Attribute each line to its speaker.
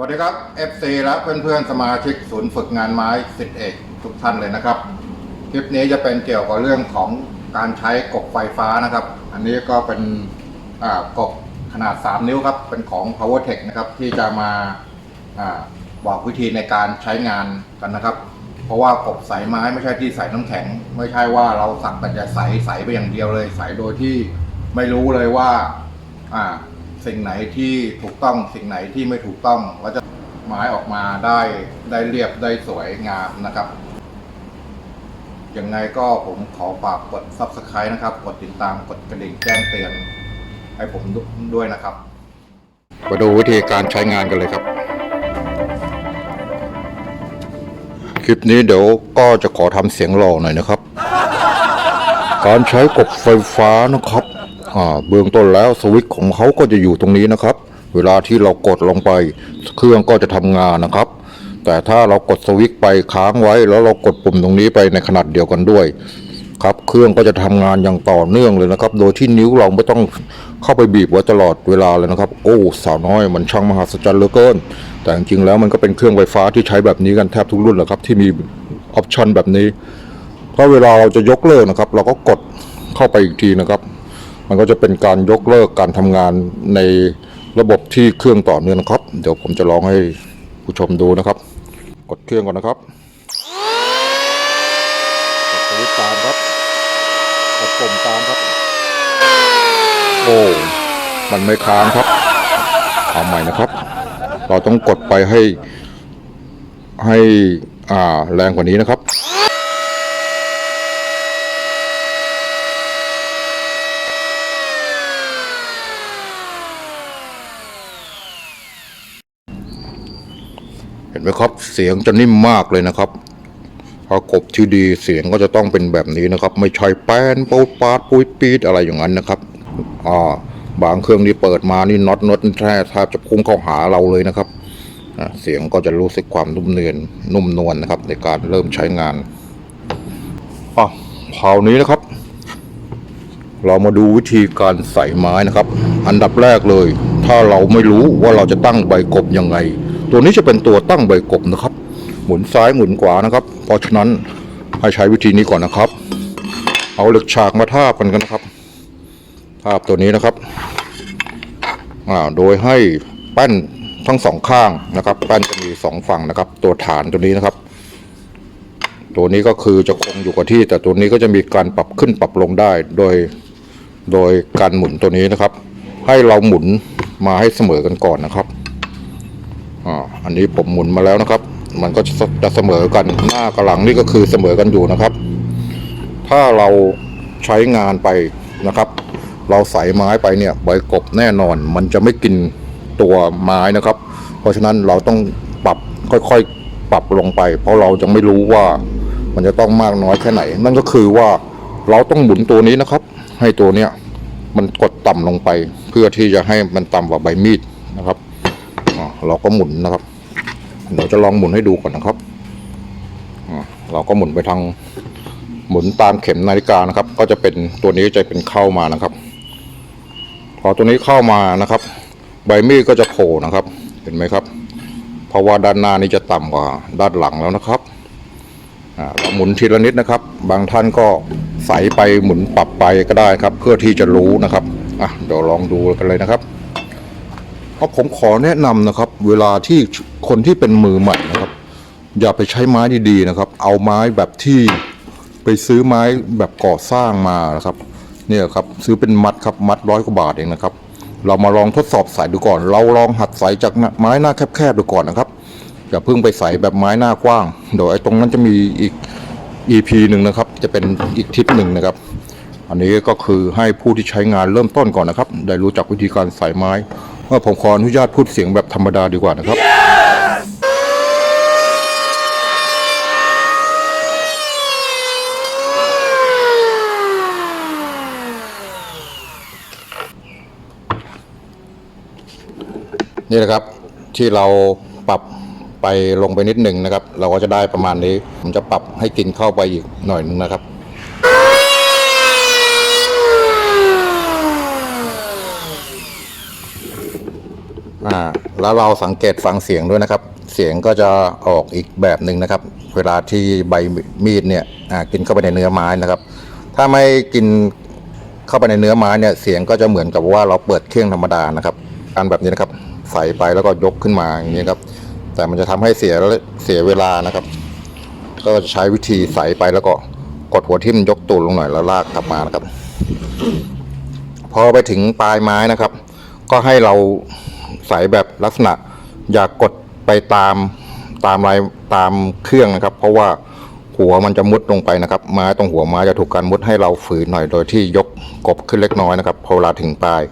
Speaker 1: วัสดีครับ FC และเพื่อนๆสมาชิกศูนย์ฝึกงานไม้สิทธิเอกทุกท่านเลยนะครับ คลิปนี้จะเป็นเกี่ยวกับเรื่องของการใช้กบไฟฟ้านะครับ อันนี้ก็เป็นกบขนาด 3 นิ้วครับ เป็นของ PowerTech นะครับที่จะมาอาบอกวิธีในการใช้งานกันนะครับ เพราะว่ากบใสไม้ไม่ใช่ที่ใส่น้ำแข็ง ไม่ใช่ว่าเราสักแต่จะใสใสไปอย่างเดียวเลยใสโดยที่ไม่รู้เลยว่าอ่า สิ่งไหนที่ถูกต้องสิ่งไหนที่ไม่ถูกต้องก็จะไม้ออกมาได้ได้เรียบได้สวยงามนะครับ ยังไงก็ผมขอฝากกด subscribe นะครับ กดติดตามกดกระดิ่งแจ้งเตือน ให้ผมด้วยนะครับ มาดูวิธีการใช้งานกันเลยครับ คลิปนี้เดี๋ยวก็จะขอทำเสียงหล่อหน่อยนะครับ การใช้กบไฟฟ้านะครับ อ่าเบื้องต้นแล้วสวิตช์ของเขาก็จะอยู่ตรงนี้นะครับ เวลาที่เรากดลงไป เครื่องก็จะทำงานนะครับ แต่ถ้าเรากดสวิตช์ไปค้างไว้ แล้วเรากดปุ่มตรงนี้ไปในขนาดเดียวกันด้วยครับเครื่องก็จะทำงานอย่างต่อเนื่องเลยนะครับ โดยที่นิ้วเราไม่ต้องเข้าไปบีบไว้ตลอดเวลาเลยนะครับ โอ้สาวน้อยมันช่างมหัศจรรย์เหลือเกิน แต่จริงๆแล้วมันก็เป็นเครื่องไฟฟ้าที่ใช้แบบนี้กันแทบทุกรุ่นแหละครับ ที่มีออปชันแบบนี้ถ้าเวลาเราจะยกเลิกนะครับ เราก็กดเข้าไปอีกทีนะครับ มันก็จะเป็นการยกเลิกการทำงานในระบบที่เครื่องต่อเนื่องนะครับ เดี๋ยวผมจะลองให้ผู้ชมดูนะครับ กดเครื่องก่อนนะครับกดสวิตตามครับกดปุ่มตามครับ โอ้มันไม่ค้างครับเอาใหม่นะครับ เราต้องกดไปให้ให้อ่าแรงกว่านี้นะครับ เห็นไหมครับเสียงจะนิ่มมากเลยนะครับถ้ากบที่ดีเสียงก็จะต้องเป็นแบบนี้นะครับ ไม่ใช่แป้นปูดปาดปุยปีดอะไรอย่างนั้นนะครับอ่าบางเครื่องนี่เปิดมานี่น็อตน็อตแท้แทบจะพุ่งเข้าหาเราเลยนะครับเสียงก็จะรู้สึกความนุ่มเนียนนุ่มนวลนะครับ ในการเริ่มใช้งานอะคราวนี้นะครับ เรามาดูวิธีการใส่ไม้นะครับ อันดับแรกเลย ถ้าเราไม่รู้ว่าเราจะตั้งใบกบยังไง ตัวนี้จะเป็นตัวตั้งใบกบนะครับ หมุนซ้ายหมุนขวานะครับ เพราะฉะนั้นให้ใช้วิธีนี้ก่อนนะครับ เอาเหล็กฉากมาทาบกันกันนะครับ ทาบตัวนี้นะครับโดยให้แป้นทั้งสองข้างนะครับ แป้นจะมีสองฝั่งนะครับ ตัวฐานตัวนี้นะครับ ตัวนี้ก็คือจะคงอยู่กับที่ แต่ตัวนี้ก็จะมีการปรับขึ้นปรับลงได้โดยโดยการหมุนตัวนี้นะครับ ให้เราหมุนมาให้เสมอกันก่อนนะครับ อ่าอันนี้ผมหมุนมาแล้วนะครับ มันก็จะเสมอกันหน้ากับหลังนี่ก็คือเสมอกันอยู่นะครับ ถ้าเราใช้งานไปนะครับ เราใส่ไม้ไปเนี่ยใบกบแน่นอน มันจะไม่กินตัวไม้นะครับ เพราะฉะนั้นเราต้องปรับค่อยๆปรับลงไป เพราะเราจะไม่รู้ว่ามันจะต้องมากน้อยแค่ไหน นั่นก็คือว่าเราต้องหมุนตัวนี้นะครับ ให้ตัวเนี้ยมันกดต่ำลงไป เพื่อที่จะให้มันต่ำกว่าใบมีด เราก็หมุนนะครับ เดี๋ยวจะลองหมุนให้ดูก่อนนะครับเราก็หมุนไปทางหมุนตามเข็มนาฬิกานะครับ ก็จะเป็นตัวนี้จะเป็นเข้ามานะครับ พอตัวนี้เข้ามานะครับ ใบมีดก็จะโผล่นะครับ เห็นไหมครับ เพราะว่าด้านหน้านี้จะต่ำกว่าด้านหลังแล้วนะครับเราหมุนทีละนิดนะครับ บางท่านก็ใสไปหมุนปรับไปก็ได้ครับ เพื่อที่จะรู้นะครับอะเดี๋ยวลองดูกันเลยนะครับ เพราผมขอแนะนำนะครับ เวลาที่คนที่เป็นมือใหม่นะครับ อย่าไปใช้ไม้ดีๆนะครับ เอาไม้แบบที่ไปซื้อไม้แบบก่อสร้างมานะครับเนี่ยครับซื้อเป็นมัดครับมัดร้อยกว่าบาทเองนะครับ เรามาลองทดสอบใส่ดูก่อน เราลองหัดใส่จากไม้หน้าแคบๆดูก่อนนะครับอย่าเพิ่งไปใส่แบบไม้หน้ากว้างเดี๋ยวไอ้ตรงนั้นจะมีอีก EP หนึ่งนะครับ จะเป็นอีกทิศหนึ่งนะครับ อันนี้ก็คือให้ผู้ที่ใช้งานเริ่มต้นก่อนนะครับ ได้รู้จักวิธีการใส่ไม้ เมื่อผมขออนุญาตพูดเสียงแบบธรรมดาดีกว่านะครับนี่นะครับที่เราปรับไปลงไปนิดหนึ่งนะครับ เราก็จะได้ประมาณนี้ ผมจะปรับให้กินเข้าไปอีกหน่อยหนึงนะครับ อ่าแล้วเราสังเกตฟังเสียงด้วยนะครับ เสียงก็จะออกอีกแบบหนึ่งนะครับ เวลาที่ใบมีดเนี่ยอ่ากินเข้าไปในเนื้อไม้นะครับ ถ้าไม่กินเข้าไปในเนื้อไม้เนี่ยเสียงก็จะเหมือนกับว่าเราเปิดเครื่องธรรมดานะครับการแบบนี้นะครับใส่ไปแล้วก็ยกขึ้นมาอย่างนี้ครับ แต่มันจะทำให้เสียเสียเวลานะครับ ก็จะใช้วิธีใส่ไปแล้วก็กดหัวทิ่มยกตูดลงหน่อยแล้วลากกลับมานะครับ พอไปถึงปลายไม้นะครับ ก็ให้เรา ใสแบบลักษณะ อย่ากดไปตามตามลายตามเครื่องนะครับ เพราะว่าหัวมันจะมุดลงไปนะครับไม้ตรงหัวไม้จะถูกการมุดให้เราฝืนหน่อยโดยที่ยกกบขึ้นเล็กน้อยนะครับพอเวลาถึงปลาย